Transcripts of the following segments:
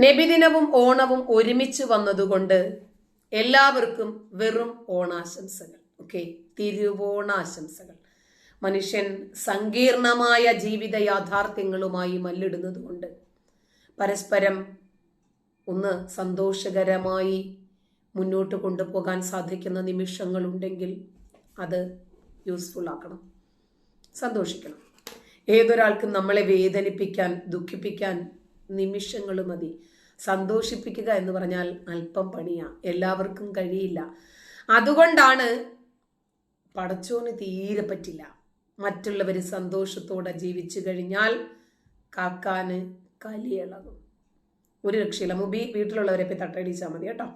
നബിദിനവും ഓണവും ഒരുമിച്ച് വന്നതുകൊണ്ട് എല്ലാവർക്കും വെറും ഓണാശംസകൾ ഓക്കെ തിരുവോണാശംസകൾ. മനുഷ്യൻ സങ്കീർണമായ ജീവിത യാഥാർത്ഥ്യങ്ങളുമായി മല്ലിടുന്നതുകൊണ്ട് പരസ്പരം ഒന്ന് സന്തോഷകരമായി മുന്നോട്ട് കൊണ്ടുപോകാൻ സാധിക്കുന്ന നിമിഷങ്ങളുണ്ടെങ്കിൽ അത് യൂസ്ഫുൾ ആക്കണം. സന്തോഷിക്കണം. ഏതൊരാൾക്കും നമ്മളെ വേദനിപ്പിക്കാൻ ദുഃഖിപ്പിക്കാൻ നിമിഷങ്ങൾ മതി. സന്തോഷിപ്പിക്കുക എന്ന് പറഞ്ഞാൽ അല്പം പണിയാ. എല്ലാവർക്കും കഴിയില്ല. അതുകൊണ്ടാണ് പടച്ചോന് തീരെ പറ്റില്ല. മറ്റുള്ളവർ സന്തോഷത്തോടെ ജീവിച്ചു കഴിഞ്ഞാൽ കാക്കാന് കലിയിളകും. ഒരു രക്ഷയില്ല. മുബി വീട്ടിലുള്ളവരെ പോയി തട്ടടിച്ചാൽ മതി കേട്ടോ.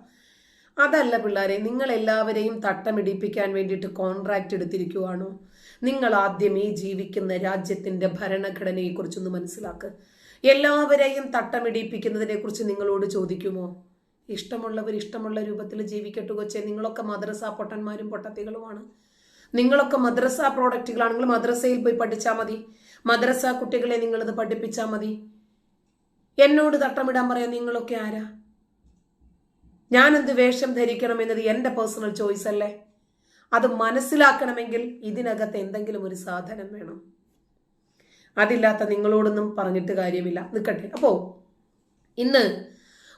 അതല്ല പിള്ളേരെ നിങ്ങൾ എല്ലാവരെയും തട്ടമിടിപ്പിക്കാൻ വേണ്ടിയിട്ട് കോൺട്രാക്റ്റ് എടുത്തിരിക്കുവാണോ? നിങ്ങൾ ആദ്യം ഈ ജീവിക്കുന്ന രാജ്യത്തിന്റെ ഭരണഘടനയെക്കുറിച്ചൊന്ന് മനസ്സിലാക്കുക മനസ്സിലാക്ക്. എല്ലാവരെയും തട്ടമിടിപ്പിക്കുന്നതിനെ കുറിച്ച് നിങ്ങളോട് ചോദിക്കുമോ? ഇഷ്ടമുള്ളവർ ഇഷ്ടമുള്ള രൂപത്തിൽ ജീവിക്കട്ടെ കൊച്ചെ. നിങ്ങളൊക്കെ മദ്രസ പൊട്ടന്മാരും പൊട്ടത്തികളുമാണ്. നിങ്ങളൊക്കെ മദ്രസ പ്രോഡക്റ്റുകളാണ് നിങ്ങൾ മദ്രസയിൽ പോയി പഠിച്ചാൽ മതി. മദ്രസ കുട്ടികളെ നിങ്ങളിത് പഠിപ്പിച്ചാൽ മതി. എന്നോട് തട്ടമിടാൻ പറയാൻ നിങ്ങളൊക്കെ ആരാ? ഞാനെന്ത് വേഷം ധരിക്കണം എന്നത് എന്റെ പേഴ്സണൽ ചോയ്സ് അല്ലേ? അത് മനസ്സിലാക്കണമെങ്കിൽ ഇതിനകത്ത് എന്തെങ്കിലും ഒരു സാധനം വേണം. അതില്ലാത്ത നിങ്ങളോടൊന്നും പറഞ്ഞിട്ട് കാര്യമില്ല. നിൽക്കട്ടെ. അപ്പോ ഇന്ന്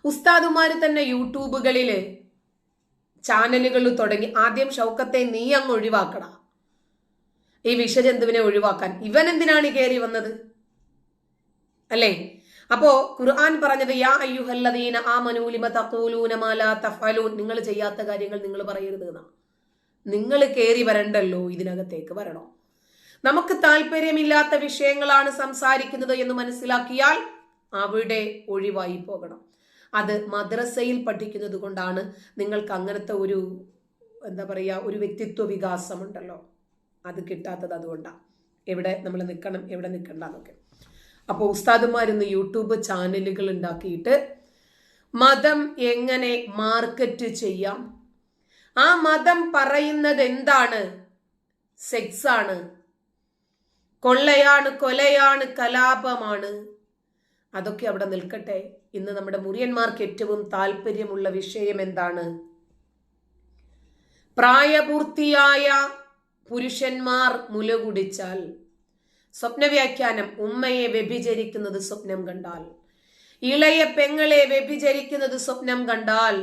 ഉസ്താദുമാർ തന്നെ യൂട്യൂബുകളിൽ ചാനലുകൾ തുടങ്ങി ആദ്യം ഷൗക്കത്തെ നീ അങ്ങ് ഒഴിവാക്കട. ഈ വിഷജന്തുവിനെ ഒഴിവാക്കാൻ ഇവൻ എന്തിനാണ് കയറി വന്നത്? അല്ലേ? അപ്പോ ഖുർആൻ പറഞ്ഞത് യാ അയ്യുഹല്ലദീന ആമനൂ ലിമ തഖൂലൂന മാ ലാ നിങ്ങൾ ചെയ്യാത്ത കാര്യങ്ങൾ നിങ്ങൾ പറയരുത് എന്നാ നിങ്ങൾ കയറി വരണ്ടല്ലോ ഇതിനകത്തേക്ക് വരണോ? നമുക്ക് താല്പര്യമില്ലാത്ത വിഷയങ്ങളാണ് സംസാരിക്കുന്നത് എന്ന് മനസ്സിലാക്കിയാൽ അവിടെ ഒഴിവായി പോകണം. അത് മദ്രസയിൽ പഠിക്കുന്നത് കൊണ്ടാണ് നിങ്ങൾക്ക് അങ്ങനത്തെ ഒരു എന്താ പറയുക ഒരു വ്യക്തിത്വ വികാസമുണ്ടല്ലോ. അത് കിട്ടാത്തത് അതുകൊണ്ടാണ് എവിടെ നമ്മൾ നിൽക്കണം എവിടെ നിൽക്കണ്ട എന്നൊക്കെ. അപ്പോൾ ഉസ്താദുമാരിന്ന് യൂട്യൂബ് ചാനലുകൾ ഉണ്ടാക്കിയിട്ട് മതം എങ്ങനെ മാർക്കറ്റ് ചെയ്യാം? ആ മതം പറയുന്നത് എന്താണ്? സെക്സ് ആണ് കൊള്ളയാണ് കൊലയാണ് കലാപമാണ്. അതൊക്കെ അവിടെ നിൽക്കട്ടെ. ഇന്ന് നമ്മുടെ മുറിയന്മാർക്ക് ഏറ്റവും താല്പര്യമുള്ള വിഷയം എന്താണ്? പ്രായപൂർത്തിയായ പുരുഷന്മാർ മുല കുടിച്ചാൽ സ്വപ്നവ്യാഖ്യാനം ഉമ്മയെ വ്യഭിചരിക്കുന്നത് സ്വപ്നം കണ്ടാൽ ഇളയ പെങ്ങളെ വ്യഭിചരിക്കുന്നത് സ്വപ്നം കണ്ടാൽ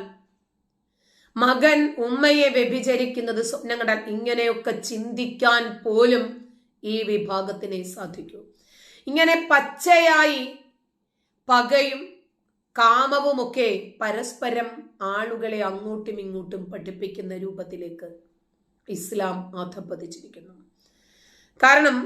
മകൻ ഉമ്മയെ വ്യഭിചരിക്കുന്നത് സ്വപ്നം കണ്ടാൽ ഇങ്ങനെയൊക്കെ ചിന്തിക്കാൻ പോലും ഈ വിഭാഗത്തിനെ സാധിക്കൂ. ഇങ്ങനെ പച്ചയായി പകയും കാമവുമൊക്കെ പരസ്പരം ആളുകളെ അങ്ങോട്ടും ഇങ്ങോട്ടും പഠിപ്പിക്കുന്ന രൂപത്തിലേക്ക് ഇസ്ലാം അധപ്പതിച്ചിരിക്കുന്നു കാരണം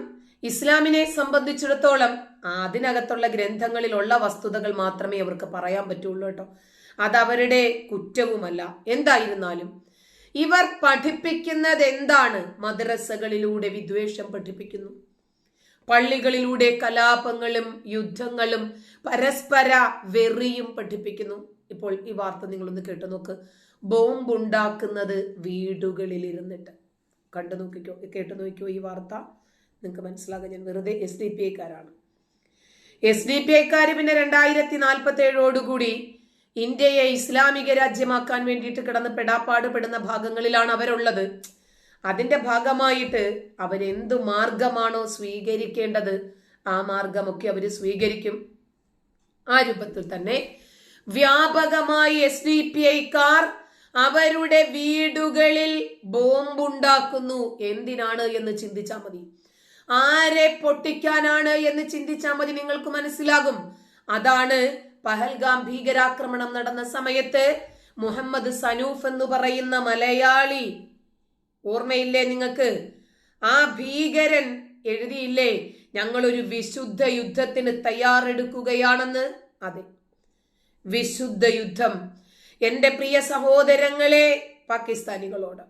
ഇസ്ലാമിനെ സംബന്ധിച്ചിടത്തോളം അതിനകത്തുള്ള ഗ്രന്ഥങ്ങളിലുള്ള വസ്തുതകൾ മാത്രമേ അവർക്ക് പറയാൻ പറ്റുള്ളൂ കേട്ടോ. അതവരുടെ കുറ്റവുമല്ല. എന്തായിരുന്നാലും ഇവർ പഠിപ്പിക്കുന്നത് എന്താണ് മദ്രസകളിലൂടെ വിദ്വേഷം പഠിപ്പിക്കുന്നു. പള്ളികളിലൂടെ കലാപങ്ങളും യുദ്ധങ്ങളും പരസ്പര വെറിയും പഠിപ്പിക്കുന്നു. ഇപ്പോൾ ഈ വാർത്ത നിങ്ങളൊന്ന് കേട്ടു നോക്ക്. ബോംബുണ്ടാക്കുന്നത് വീടുകളിൽ ഇരുന്നിട്ട് കണ്ടു നോക്കിക്കോ കേട്ടു നോക്കിക്കോ ഈ വാർത്ത. നിങ്ങൾക്ക് മനസ്സിലാകാൻ ഞാൻ വെറുതെ എസ് ഡി പി ഐക്കാരാണ് എസ് ഡി പി ഐക്കാർ പിന്നെ രണ്ടായിരത്തി നാൽപ്പത്തി ഏഴോടുകൂടി ഇന്ത്യയെ ഇസ്ലാമിക രാജ്യമാക്കാൻ വേണ്ടിയിട്ട് കിടന്ന് പെടാപ്പാട് പെടുന്ന ഭാഗങ്ങളിലാണ് അവരുള്ളത്. അതിന്റെ ഭാഗമായിട്ട് അവരെന്തു മാർഗമാണോ സ്വീകരിക്കേണ്ടത് ആ മാർഗമൊക്കെ അവർ സ്വീകരിക്കും. ആ രൂപത്തിൽ തന്നെ വ്യാപകമായി എസ് ഡി പി ഐക്കാർ അവരുടെ വീടുകളിൽ ബോംബുണ്ടാക്കുന്നു. എന്തിനാണ് എന്ന് ചിന്തിച്ചാൽ മതി. ആരെ പൊട്ടിക്കാനാണ് എന്ന് ചിന്തിച്ചാൽ മതി നിങ്ങൾക്ക് മനസ്സിലാകും. അതാണ് പഹൽഗാം ഭീകരാക്രമണം നടന്ന സമയത്ത് മുഹമ്മദ് സനൂഫ് എന്ന് പറയുന്ന മലയാളി ഓർമ്മയില്ലേ നിങ്ങൾക്ക്? ആ ഭീകരൻ എഴുതിയില്ലേ ഞങ്ങൾ ഒരു വിശുദ്ധ യുദ്ധത്തിന് തയ്യാറെടുക്കുകയാണെന്ന്? അതെ. വിശുദ്ധ യുദ്ധം. എന്റെ പ്രിയ സഹോദരങ്ങളെ പാകിസ്ഥാനികളോട്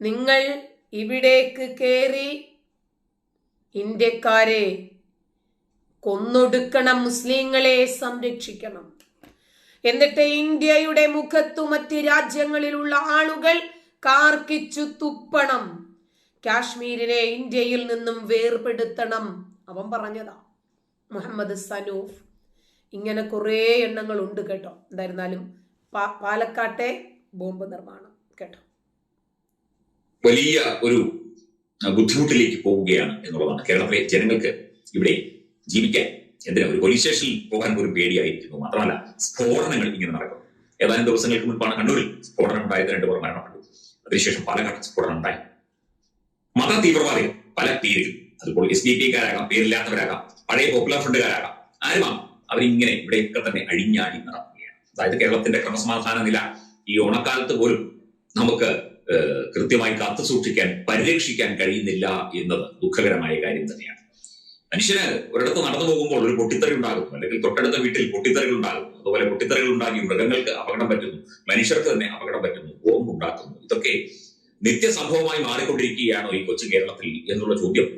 നിങ്ങൾ ഇവിടേക്ക് കയറി ഇന്ത്യക്കാരെ കൊന്നൊടുക്കണം മുസ്ലിങ്ങളെ സംരക്ഷിക്കണം. എന്നിട്ട് ഇന്ത്യയുടെ മുഖത്തു മറ്റ് രാജ്യങ്ങളിലുള്ള ആളുകൾ കാർക്കിച്ചു തുപ്പണം. കാശ്മീരിനെ ഇന്ത്യയിൽ നിന്നും വേർപെടുത്തണം. അവൻ പറഞ്ഞതാ മുഹമ്മദ് സനൂഫ്. ഇങ്ങനെ കുറേ എണ്ണങ്ങൾ ഉണ്ട് കേട്ടോ. എന്തായിരുന്നാലും പാലക്കാട്ടെ ബോംബ് നിർമ്മാണം കേട്ടോ. വലിയ ഒരു ബുദ്ധിമുട്ടിലേക്ക് പോവുകയാണ് എന്നുള്ളതാണ് കേരളത്തിലെ ജനങ്ങൾക്ക് ഇവിടെ ജീവിക്കാൻ. എന്തിനാ? ഒരു പോലീസ് സ്റ്റേഷനിൽ പോകാൻ പോലും പേടിയായിരിക്കുന്നു. മാത്രമല്ല സ്ഫോടനങ്ങൾ ഇങ്ങനെ നടക്കും. ഏതാനും ദിവസങ്ങൾക്ക് മുൻപാണ് കണ്ണൂരിൽ സ്ഫോടനം ഉണ്ടായത് രണ്ടുപേർ മരണപ്പെട്ടു. അതിനുശേഷം പാലക്കാട് സ്ഫോടനം ഉണ്ടായി. മത തീവ്രവാദികൾ പല പേരിൽ അതിപ്പോൾ എസ് ഡി കാരാകാം പേരില്ലാത്തവരാകാം പഴയ പോപ്പുലർ ഫ്രണ്ടുകാരാകാം ആരുമാം അവരിങ്ങനെ ഇവിടെയൊക്കെ തന്നെ അഴിഞ്ഞാടി നടക്കുകയാണ്. അതായത് കേരളത്തിന്റെ ക്രമസമാധാന നില ഈ ഓണക്കാലത്ത് പോലും നമുക്ക് കൃത്യമായി കാത്തു സൂക്ഷിക്കാൻ പരിരക്ഷിക്കാൻ കഴിയുന്നില്ല എന്നത് ദുഃഖകരമായ കാര്യം തന്നെയാണ്. മനുഷ്യന് ഒരിടത്ത് നടന്നു പോകുമ്പോൾ ഒരു പൊട്ടിത്തെറി ഉണ്ടാകുന്നു അല്ലെങ്കിൽ തൊട്ടടുത്ത വീട്ടിൽ പൊട്ടിത്തെറികൾ ഉണ്ടാകുന്നു അതുപോലെ പൊട്ടിത്തെറികൾ ഉണ്ടാക്കി മൃഗങ്ങൾക്ക് അപകടം പറ്റുന്നു. മനുഷ്യർക്ക് തന്നെ അപകടം പറ്റുന്നു. ബോംബ് ഉണ്ടാക്കുന്നു. ഇതൊക്കെ നിത്യസംഭവമായി മാറിക്കൊണ്ടിരിക്കുകയാണോ ഈ കൊച്ചു കേരളത്തിൽ എന്നുള്ള ചോദ്യം.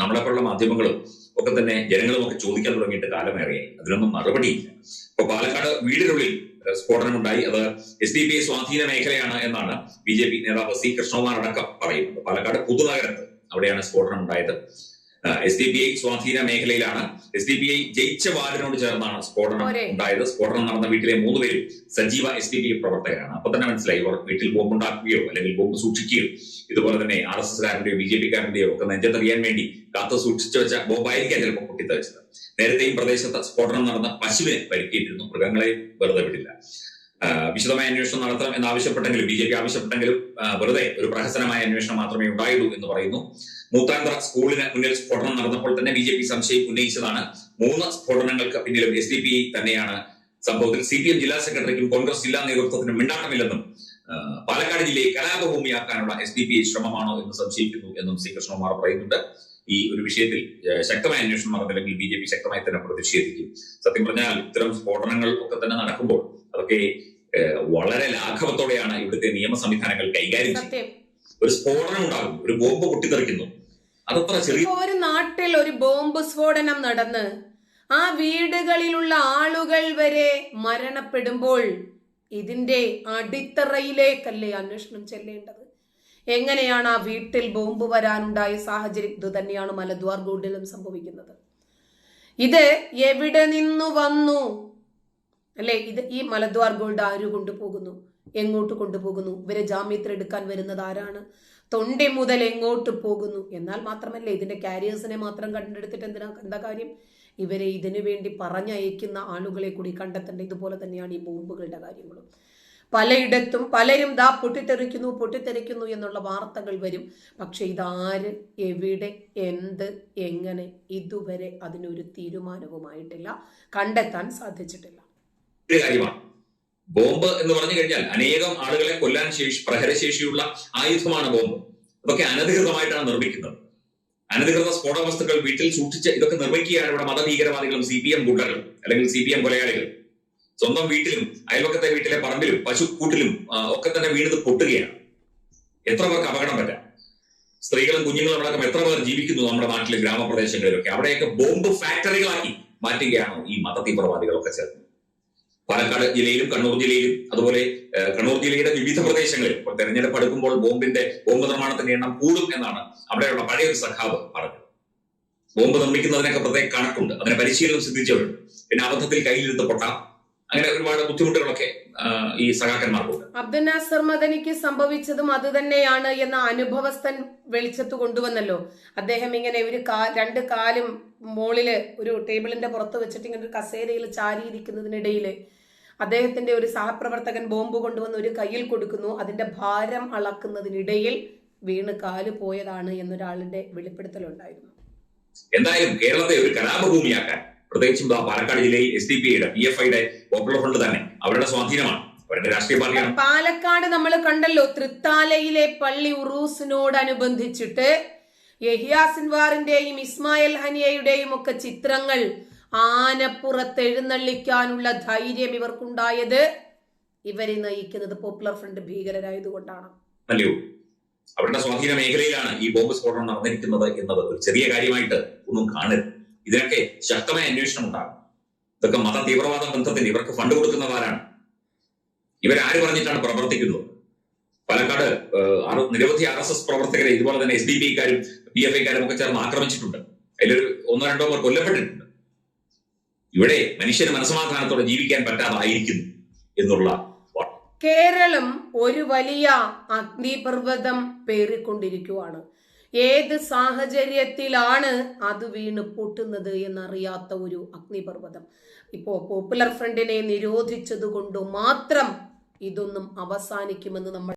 നമ്മളെപ്പോലുള്ള മാധ്യമങ്ങളും ഒക്കെ തന്നെ ജനങ്ങളും ഒക്കെ ചോദിക്കാൻ തുടങ്ങിയിട്ട് കാലമേറെയായി. അതിനൊന്നും മറുപടിയില്ല ഇപ്പൊ പാലക്കാട് വീടിനുള്ളിൽ സ്ഫോടനമുണ്ടായി അത് എസ് ഡി പി ഐ സ്വാധീന മേഖലയാണ് എന്നാണ് ബി ജെ പി നേതാവ് സി കൃഷ്ണകുമാർ അടക്കം പറയുന്നത്. പാലക്കാട് പുതുനഗരത്ത് അവിടെയാണ് സ്ഫോടനം ഉണ്ടായത്. എസ് ഡി പി ഐ സ്വാധീന മേഖലയിലാണ്. എസ് ഡി പി ഐ ജയിച്ച വാർഡിനോട് ചേർന്നാണ് സ്ഫോടനം. ഉണ്ടായത്. സ്ഫോടനം നടന്ന വീട്ടിലെ മൂന്ന് പേരും സജീവ എസ് ഡി പി ഐ പ്രവർത്തകരാണ്. അപ്പൊ തന്നെ മനസ്സിലായി ഇവർ വീട്ടിൽ ബോംബ് ഉണ്ടാക്കുകയോ അല്ലെങ്കിൽ ബോംബ് സൂക്ഷിക്കുകയോ ഇതുപോലെ തന്നെ ആർ എസ് എസ്കാരന്റെയോ ബി ജെ പിക്കാരന്റെയോ ഒക്കെ നെഞ്ചത്തെറിയാൻ വേണ്ടി കാത്തു സൂക്ഷിച്ചു വെച്ച ബോംബായിരിക്കാം ചിലപ്പോൾ പൊട്ടിത്തെറിച്ചത്. നേരത്തെയും പ്രദേശത്ത് സ്ഫോടനം നടന്ന പശുവിനെ പരിക്കേറ്റിരുന്നു. മൃഗങ്ങളെ വെറുതെ വിടില്ല. വിശദമായ അന്വേഷണം നടത്തണം എന്നാവശ്യപ്പെട്ടെങ്കിലും ബി ജെ പി ആവശ്യപ്പെട്ടെങ്കിലും വെറുതെ ഒരു പ്രഹസനമായ അന്വേഷണം മാത്രമേ ഉണ്ടായുള്ളൂ എന്ന് പറയുന്നു. മൂത്താന്തര സ്കൂളിന് മുന്നിൽ സ്ഫോടനം നടന്നപ്പോൾ തന്നെ ബി ജെ പി സംശയം ഉന്നയിച്ചതാണ്. മൂന്ന് സ്ഫോടനങ്ങൾക്ക് പിന്നിലും എസ് ഡി പി തന്നെയാണ് സംഭവത്തിൽ സി പി എം ജില്ലാ സെക്രട്ടറിക്കും കോൺഗ്രസ് ജില്ലാ നേതൃത്വത്തിനും മിണ്ടാട്ടമില്ലെന്നും പാലക്കാട് ജില്ലയെ കലാപഭൂമിയാക്കാനുള്ള എസ് ഡി പി ശ്രമമാണോ എന്ന് സംശയിക്കുന്നു എന്നും സി കൃഷ്ണകുമാർ പറയുന്നുണ്ട്. ഈ ഒരു വിഷയത്തിൽ ശക്തമായ അന്വേഷണം നടന്നില്ലെങ്കിൽ ബി ജെ പി ശക്തമായി തന്നെ പ്രതിഷേധിക്കും. സത്യം പറഞ്ഞാൽ ഇത്തരം സ്ഫോടനങ്ങൾ ഒക്കെ തന്നെ നടക്കുമ്പോൾ അതൊക്കെ വളരെ ലാഘവത്തോടെയാണ് ഇവിടുത്തെ നിയമ സംവിധാനങ്ങൾ കൈകാര്യം ചെയ്യുന്നത്. ഒരു സ്ഫോടനം ഉണ്ടാകും ഒരു ബോംബ് പൊട്ടിത്തെറിക്കുന്നു അതത്ര ചെറിയ ഒരു നാട്ടിൽ ഒരു ബോംബ് സ്ഫോടനം നടന്ന് ആ വീടുകളിലുള്ള ആളുകൾ വരെ മരണപ്പെടുമ്പോൾ ഇതിന്റെ അടിത്തറയിലേക്കല്ലേ അന്വേഷണം ചെല്ലേണ്ടത്? എങ്ങനെയാണ് ആ വീട്ടിൽ ബോംബ് വരാനുണ്ടായ സാഹചര്യം? ഇത് തന്നെയാണ് മലദ്വാർ ഗോഡിലും സംഭവിക്കുന്നത്. ഇത് എവിടെ നിന്നു വന്നു? അല്ലെ? ഇത് ഈ മലദ്വാർ ഗോൾഡ് ആര് കൊണ്ടുപോകുന്നു? എങ്ങോട്ട് കൊണ്ടുപോകുന്നു? ഇവരെ ജാമ്യത്തിലെടുക്കാൻ വരുന്നത് ആരാണ്? തൊണ്ടി മുതൽ എങ്ങോട്ട് പോകുന്നു? എന്നാൽ മാത്രമല്ല ഇതിന്റെ കാരിയേഴ്സിനെ മാത്രം കണ്ടെടുത്തിട്ട് എന്തിനാ? എന്താ കാര്യം? ഇവരെ ഇതിനു വേണ്ടി പറഞ്ഞയക്കുന്ന ആളുകളെ കൂടി കണ്ടെത്തേണ്ട ഇതുപോലെ തന്നെയാണ് ഈ ബോംബുകളുടെ കാര്യങ്ങളും. പലയിടത്തും പലരും ദാ പൊട്ടിത്തെറിക്കുന്നു പൊട്ടിത്തെറിക്കുന്നു എന്നുള്ള വാർത്തകൾ വരും. പക്ഷെ ഇതാര് എവിടെ എന്ത് എങ്ങനെ ഇതുവരെ അതിനൊരു തീരുമാനവുമായിട്ടില്ല. കണ്ടെത്താൻ സാധിച്ചിട്ടില്ല. ഒരു കാര്യമാണ്. ബോംബ് എന്ന് പറഞ്ഞു കഴിഞ്ഞാൽ അനേകം ആളുകളെ കൊല്ലാൻ ശേഷി പ്രഹരശേഷിയുള്ള ആയുധമാണ് ബോംബ്. ഇതൊക്കെ അനധികൃതമായിട്ടാണ് നിർമ്മിക്കുന്നത്. അനധികൃത സ്ഫോടക വസ്തുക്കൾ വീട്ടിൽ സൂക്ഷിച്ച് ഇതൊക്കെ നിർമ്മിക്കുകയാണ് ഇവിടെ മതഭീകരവാദികളും സി പി എം ഗുണ്ടകളും അല്ലെങ്കിൽ സി പി എം കൊലയാളികളും. സ്വന്തം വീട്ടിലും അയൽവക്കത്തെ വീട്ടിലെ പറമ്പിലും പശുക്കൂട്ടിലും കൂട്ടിലും ഒക്കെ തന്നെ വീണത് പൊട്ടുകയാണ്. എത്ര പേർക്ക് അപകടം പറ്റാം? സ്ത്രീകളും കുഞ്ഞുങ്ങളും അടക്കം എത്ര പേർ ജീവിക്കുന്നു നമ്മുടെ നാട്ടിലെ ഗ്രാമപ്രദേശങ്ങളിലൊക്കെ? അവിടെയൊക്കെ ബോംബ് ഫാക്ടറികളാക്കി മാറ്റുകയാണോ ഈ മതതീവ്രവാദികളൊക്കെ ചേർന്ന് പാലക്കാട് ജില്ലയിലും കണ്ണൂർ ജില്ലയിലും അതുപോലെ കണ്ണൂർ ജില്ലയുടെ വിവിധ പ്രദേശങ്ങളിൽ തെരഞ്ഞെടുപ്പ് അടുക്കുമ്പോൾ ബോംബിന്റെ ബോംബ് നിർമ്മാണത്തിന്റെ എണ്ണം കൂടും എന്നാണ് അവിടെയുള്ള പഴയ ഒരു സഖാവ് പറഞ്ഞത്. ബോംബ് നിർമ്മിക്കുന്നതിനൊക്കെ പ്രത്യേക കണക്കുണ്ട്. അതിനെ പരിശീലനം സിദ്ധിച്ചവരുണ്ട്. പിന്നെ അബദ്ധത്തിൽ കയ്യിലെടുത്ത് പൊട്ടാം അങ്ങനെ ഒരുപാട് ബുദ്ധിമുട്ടുകളൊക്കെ ഈ സഖാക്കന്മാർക്കുണ്ട്. അബ്ദുൽ നാസർ മദനിക്ക് സംഭവിച്ചതും അത് തന്നെയാണ് എന്ന അനുഭവസ്ഥൻ വെളിച്ചത്ത് കൊണ്ടുവന്നല്ലോ. അദ്ദേഹം ഇങ്ങനെ ഒരു കാ രണ്ട് കാലും മോളിൽ ഒരു ടേബിളിന്റെ പുറത്ത് വെച്ചിട്ട് ഇങ്ങനെ ഒരു കസേരയിൽ ചാരിയിരിക്കുന്നതിനിടയിൽ അദ്ദേഹത്തിന്റെ ഒരു സഹപ്രവർത്തകൻ ബോംബ് കൊണ്ടുവന്ന് ഒരു കയ്യിൽ കൊടുക്കുന്നു. അതിന്റെ ഭാരം അളക്കുന്നതിനിടയിൽ വീണ് കാൽ പോയതാണ് എന്നൊരാളുടെ വെളിപ്പെടുത്തലുണ്ടായിരുന്നു. എന്തായാലും കേരളത്തെ ഒരു കലാപഭൂമിയാക്കാൻ പ്രത്യേകിച്ചും പാലക്കാട് ജില്ലയിൽ എസ് ഡി പി ഐയുടെ പി എഫ് ഐയുടെ പോപ്പുലർ ഫ്രണ്ട് തന്നെ. അവരുടെ സ്വാധീനമാണ്. അവരുടെ രാഷ്ട്രീയ പാർട്ടിയാണ്. പാലക്കാട് നമ്മൾ കണ്ടല്ലോ തൃത്താലയിലെ പള്ളി ഉറൂസിനോടനുബന്ധിച്ചിട്ട് യഹിയ സിൻവാറിന്റെയും ഇസ്മായിൽ ഹനിയയുടെയും ഒക്കെ ചിത്രങ്ങൾ ആനപ്പുറത്ത് എഴുന്നള്ളിക്കാനുള്ള ധൈര്യം ഇവർക്കുണ്ടായത് ഇവരെ നയിക്കുന്നത് പോപ്പുലർ ഫ്രണ്ട് ഭീകരരായതുകൊണ്ടാണ്. അല്ലയോ? അവരുടെ സ്വാധീന മേഖലയിലാണ് ഈ ബോംബ് സ്ഫോടനം നടന്നിരിക്കുന്നത് എന്നത്. ഒരു ചെറിയ കാര്യമായിട്ട് ഒന്നും കാണരുത്. ഇതിനൊക്കെ ശക്തമായ അന്വേഷണം ഉണ്ടാകും. ഇതൊക്കെ മത തീവ്രവാദ ബന്ധത്തിന് ഇവർക്ക് ഫണ്ട് കൊടുക്കുന്നവരാണ്. ഇവരാര് പറഞ്ഞിട്ടാണ് പ്രവർത്തിക്കുന്നത്? പാലക്കാട് നിരവധി ആർ എസ് എസ് പ്രവർത്തകരെ ഇതുപോലെ തന്നെ എസ് ഡി പി കാരും പി എഫ് ഐക്കാരും ഒക്കെ ചേർന്ന് ആക്രമിച്ചിട്ടുണ്ട്. അതിലൊരു ഒന്നോ രണ്ടോ പേർ കൊല്ലപ്പെട്ടിട്ടുണ്ട്. ഇവിടെ മനുഷ്യന് മനസമാധാനത്തോടെ ജീവിക്കാൻ പറ്റാതായിരിക്കുന്നു എന്നുള്ള കേരളം ഒരു വലിയ അഗ്നിപർവതം പേറിക്കൊണ്ടിരിക്കുവാണ്. ഏത് സാഹചര്യത്തിലാണ് അത് വീണ് പൊട്ടുന്നത് എന്നറിയാത്ത ഒരു അഗ്നിപർവതം. ഇപ്പോൾ പോപ്പുലർ ഫ്രണ്ടിനെ നിരോധിച്ചത് കൊണ്ട് മാത്രം ഇതൊന്നും അവസാനിക്കുമെന്ന് നമ്മൾ